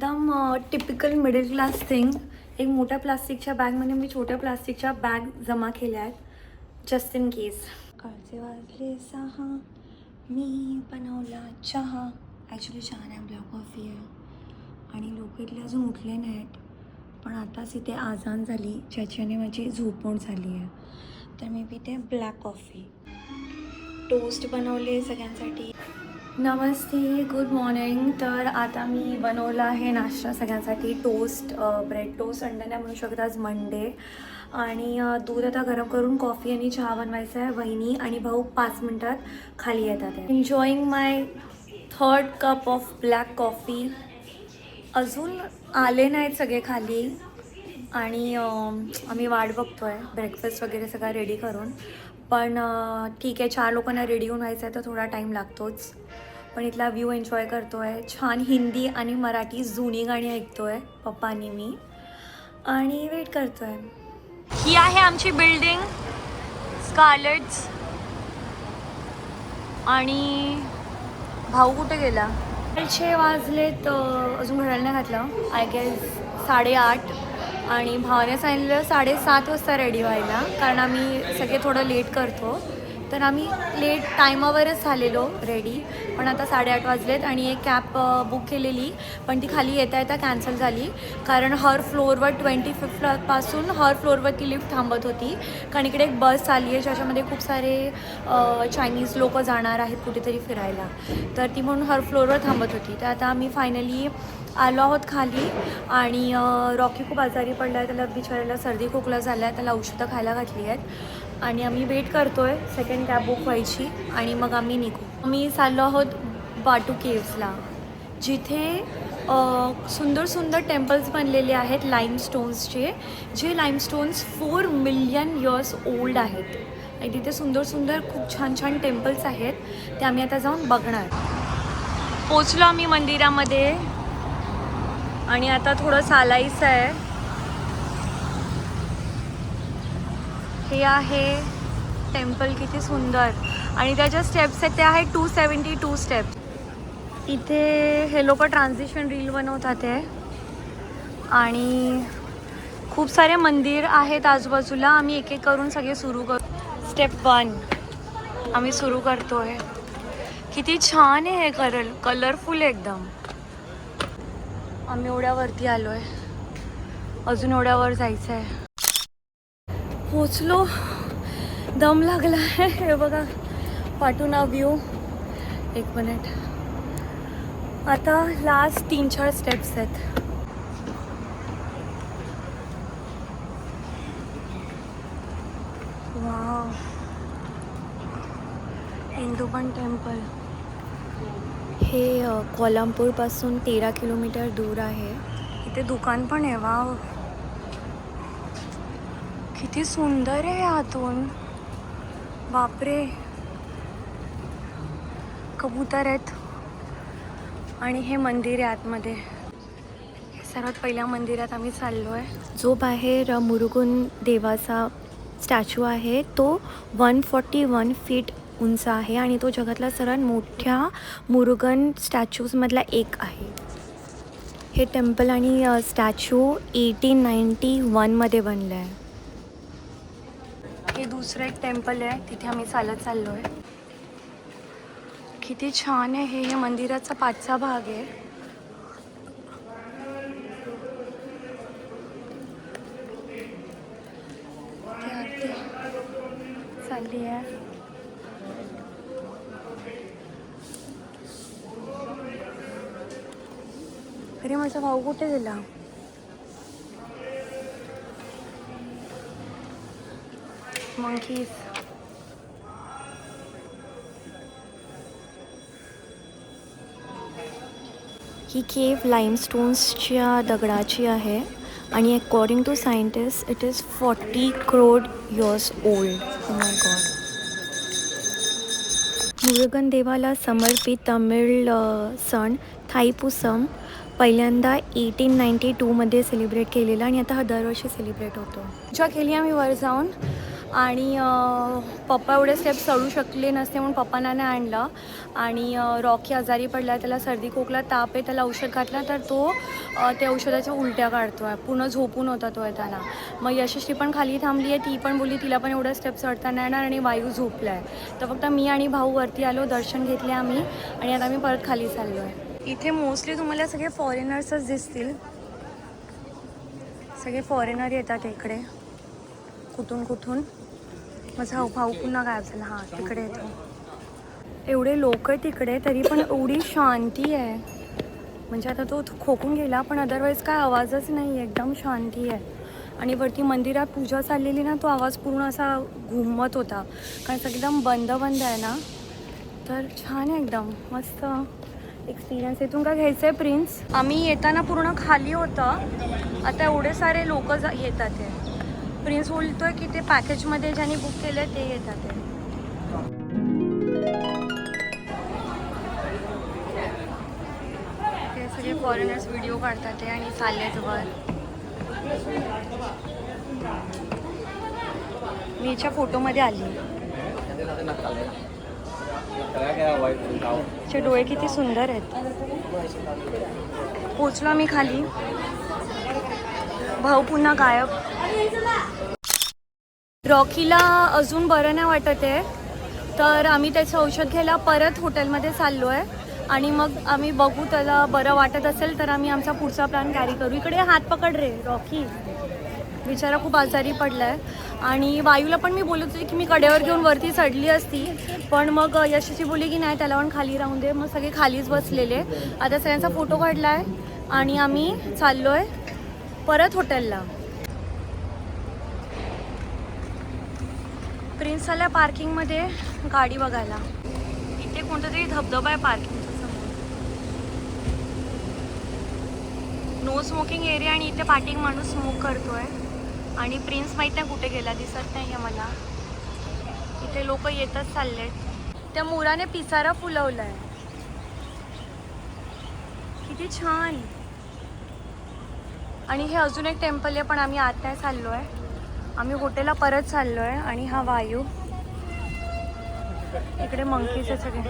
एकदम typical middle class thing एक मोठ्या प्लास्टिकच्या बॅगमध्ये मी छोट्या प्लास्टिकच्या बॅग जमा केल्या आहेत जस्ट इन केस काळचे वाजले सहा मी बनवला चहा. ॲक्च्युली चहा नाही ब्लॅक कॉफी आहे. आणि लोक इथले अजून उठले नाहीत. पण आताच इथे आजान झाली ज्याच्याने माझी झोपवण झाली आहे. तर मी पिते ब्लॅक कॉफी टोस्ट बनवले सगळ्यांसाठी. नमस्ते गुड मॉर्निंग तर आता मी बनवला आहे नाश्ता सगळ्यांसाठी टोस्ट ब्रेड टोस्ट अंडे नाही म्हणू शकत आज मंडे आणि दूध आता गरम करून कॉफी आणि चहा बनवायचा आहे वहिनी आणि भाऊ पाच मिनटात खाली येतात enjoying my third cup of black coffee अजून आले नाहीत सगळे खाली. आणि आम्ही वाट बघतो आहे ब्रेकफास्ट वगैरे सगळं रेडी करून. पण ठीक आहे चार लोकांना रेडी होऊन व्हायचं आहे तर थोडा टाईम लागतोच. पण इथला व्ह्यू एन्जॉय करतो आहे छान हिंदी आणि मराठी जुनी गाणी ऐकतो आहे पप्पा आणि मी. आणि वेट करतो आहे ही आहे आमची बिल्डिंग स्कारलेट्स आणि भाऊ कुठे गेला? छे वाजलेत अ, अजून घड्याळ नाही घातलं. आय गेस साडेआठ. आणि भावाने सांगितलं साडेसात वाजता रेडी व्हायला. कारण आम्ही सगळे थोडं लेट करतो. तर आम्ही लेट टायमावरच झालेलो रेडी पण आता साडेआठ वाजलेत आणि एक कॅब बुक केलेली पण ती खाली येता येता कॅन्सल झाली. कारण हर फ्लोअरवर ट्वेंटी फिफ्थपासून हर फ्लोअरवर ती लिफ्ट थांबत होती. कारण इकडे एक बस आली आहे ज्याच्यामध्ये खूप सारे चायनीज लोक जाणार आहेत कुठेतरी फिरायला. तर ती म्हणून हर फ्लोअरवर थांबत होती. तर आता आम्ही फायनली आलो आहोत खाली आणि रॉकी खूप आजारी पडला आहे त्याला बिचारायला सर्दी खोकला झाला आहे त्याला औषधं खायला घातली आहेत. आणि आम्ही वेट करतो आहे सेकंड कॅब बुक व्हायची आणि मग आम्ही निघू. आम्ही चाललो आहोत बाटू केव्सला जिथे सुंदर सुंदर टेम्पल्स बनलेले आहेत लाईमस्टोन्सचे जे limestones four million years old आहेत. आणि तिथे सुंदर सुंदर खूप छान छान टेम्पल्स आहेत ते आम्ही आता जाऊन बघणार. पोचलो आम्ही मंदिरामध्ये. आणि आता थोडं चालायचं आहे. हे आहे टेम्पल किती सुंदर. आणि त्याच्या स्टेप्स आहेत त्या आहे टू सेवन्टी टू स्टेप्स इथे हे लोक ट्रान्झिशन रील बनवतात आहे आणि खूप सारे मंदिर आहेत आजूबाजूला. आम्ही एक एक करून सगळे सुरू करू. स्टेप वन आम्ही सुरू करतो आहे किती छान आहे हे कलर कलरफुल आहे एकदम. आम्ही एवढ्यावरती आलो आहे अजून एवढ्यावर जायचं आहे पोचलो. दम लागला आहे हे बघा. पाठून व्ह्यू एक मिनिट आता लास्ट तीन चार स्टेप्स आहेत. वाव इंदुबन टेम्पल हे कोल्हापूरपासून तेरा किलोमीटर दूर आहे. इथे दुकान पण आहे वाव. किती सुंदर आहे आतून बापरे. कबूतर आहेत. आणि हे मंदिर आहे आतमध्ये. सर्वात पहिल्या मंदिरात आम्ही चाललो आहे जो बाहेर मुरुगन देवाचा स्टॅच्यू आहे तो वन फॉर्टी वन फीट उंच आहे आणि तो जगातला सर्वात मोठ्या मुरुगन स्टॅच्यूजमधला एक आहे. हे टेम्पल आणि स्टॅच्यू एटीन नाईन्टी वनमध्ये बनलं आहे हे दुसरं एक टेम्पल आहे तिथे आम्ही चालत चाललो आहे किती छान आहे हे मंदिराचा पाचचा भाग आहे ते आरती चालली आहे अरे माझा भाऊ कुठे गेला? मंकीज ही केव लाईमस्टोन्सच्या दगडाची आहे आणि according to scientist it is forty crore years old my god Murugan देवाला समर्पित तमिळ सण थाईपुसम. पहिल्यांदा एटीन नाईन्टी टूमध्ये सेलिब्रेट केलेला आणि आता हा दरवर्षी सेलिब्रेट होतो. पूजा केली आम्ही वर जाऊन आणि पप्पा एवढे स्टेप चढू शकले नसते म्हणून पप्पांना नाही आणलं. आणि रॉकी आजारी पडला त्याला सर्दी खोकला ताप आहे त्याला औषध घातलं तर तो त्या औषधाच्या उलट्या काढतो आहे पूर्ण झोपून होता तो येताना मग यशस्वी पण खाली थांबली आहे ती पण बोलली तिला पण एवढं स्टेप चढता नाही येणार आणि वायू झोपला आहे तर फक्त मी आणि भाऊ वरती आलो दर्शन घेतले आम्ही आणि आता आम्ही परत खाली चाललो आहे इथे मोस्टली तुम्हाला सगळे फॉरेनर्सच दिसतील. सगळे फॉरेनर येतात इकडे. कुठून कुठून? माझा भाऊ पुन्हा गायब झाला. हां तिकडे येतो. एवढे लोक आहेत तिकडे तरी पण एवढी शांती आहे. म्हणजे आता तो खोकून गेला पण अदरवाईज काय आवाजच नाही आहे. एकदम शांती आहे. आणि वरती मंदिरात पूजा चाललेली ना तो आवाज पूर्ण असा घुमत होता. कारण एकदम बंद बंद आहे ना. तर छान आहे एकदम. मस्त. एक्सपिरियन्स इथून का घ्यायचं आहे प्रिन्स आम्ही येताना पूर्ण खाली होतं. आता एवढे सारे लोक जा येतात आहे. प्रिन्स बोलतोय की ते पॅकेजमध्ये ज्यांनी बुक केलं ते येतात आहे. सगळे फॉरेनर्स व्हिडिओ काढतात आहे आणि चाललेत वर मी याच्या फोटोमध्ये आली. चे डोळे किती सुंदर आहेत. पोचलो मी खाली. भाऊ पुन्हा गायब. रॉकीला अजून बरं नाही वाटत आहे. तर आम्ही त्याचं औषध घ्यायला परत हॉटेलमध्ये चाललो आहे आणि मग आम्ही बघू त्याला बरं वाटत असेल तर आम्ही आमचा पुढचा प्लॅन कॅरी करू. इकडे हात पकड रे रॉकी. बिचारा खूप आजारी पडला आहे आणि वायूला पण मी बोलत होते की मी कडेवर घेऊन वरती चढली असती. पण मग यशाची बोली की नाही त्याला पण खाली राहून दे. मग सगळे खालीच बसलेले. आता सगळ्यांचा फोटो काढला आहे आणि आम्ही चाललो आहे परत हॉटेलला. प्रिन्स आल्या पार्किंगमध्ये गाडी बघायला. इथे कोणता तरी धबधबा आहे पार्किंग नो स्मोकिंग एरिया आणि इथे पार्किंग माणूस स्मोक करतोय. आणि प्रिन्स माहीत नाही कुठे गेला दिसत नाही आहे मला. इथे लोक येतच चाललेत. त्या मोराने पिसारा फुलवलाय. किती छान. आणि हे अजून एक टेम्पल आहे पण आम्ही आत नाही चाललो आहे आम्ही हॉटेलला परत चाललो आहे आणि हा वायू. इकडे मंकीचे सगळे.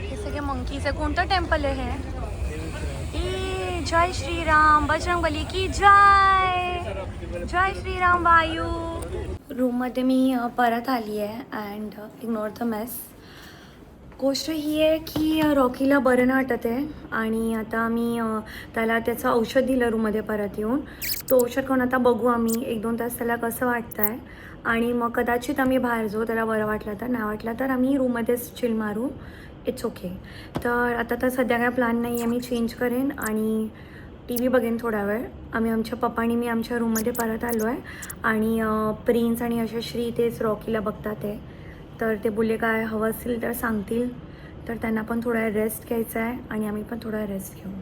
हे सगळे मंकीचे कोणतं टेम्पल आहे हे? जय श्रीराम बजरंगबली की जय। जय श्रीराम वायू रूममध्ये मी परत आली आहे अँड इग्नोर द मेस गोष्ट ही आहे की रॉकीला बरं वाटत आहे आणि आता मी त्याला त्याचं औषध दिलं रूममध्ये परत येऊन. तो औषध खाऊन आता बघू आम्ही. एक दोन तास त्याला कसं वाटतं आहे आणि मग कदाचित आम्ही बाहेर जाऊ त्याला बरं वाटलं तर. नाही वाटलं तर आम्ही रूममध्येच चिल मारू. इट्स ओके तर आता तर सध्या काय प्लॅन नाही आहे मी चेंज करेन आणि टी व्ही बघेन थोडा वेळ आम्ही आमच्या पप्पानी मी आमच्या रूममध्ये परत आलो आहे आणि प्रिन्स आणि यशस्वी तेच रॉकीला बघतात आहे तर ते बोलले काय हवं असतील तर सांगतील. तर त्यांना पण थोडा रेस्ट घ्यायचा आहे आणि आम्ही पण थोडा रेस्ट घेऊ.